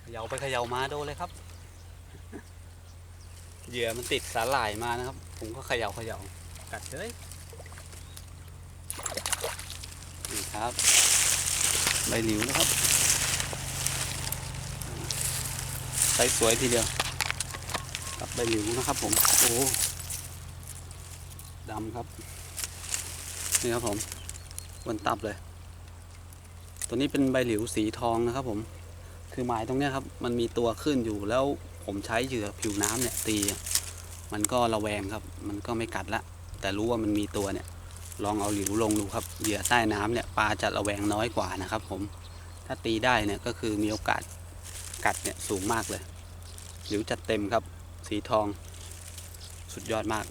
เขย่าไปเขย่ามาโดนเลยครับ เหยื่อมันติดสาหร่ายมานะครับ ผมก็เขย่าเขย่ากัดเฉยนี่ครับใบหลิวนะครับใสสวยทีเดียวกับใบหลิวนะครับ ผมโอ้ดำครับนี่ครับผมบนตับเลย ตัวนี้เป็นใบหลิวสีทองนะครับผม คือหมายตรงนี้ครับ มันมีตัวขึ้นอยู่แล้วผมใช้เหยื่อผิวน้ำเนี่ยตี มันก็ระแวงครับ มันก็ไม่กัดละ แต่รู้ว่ามันมีตัวเนี่ย ลองเอาหลิวลงดูครับ เหยื่อใต้น้ำเนี่ยปลาจะระแวงน้อยกว่านะครับ ผม ถ้าตีได้เนี่ยก็คือมีโอกาสกัดเนี่ยสูงมากเลย หลิวจัดเต็มครับ สีทอง สุดยอดมาก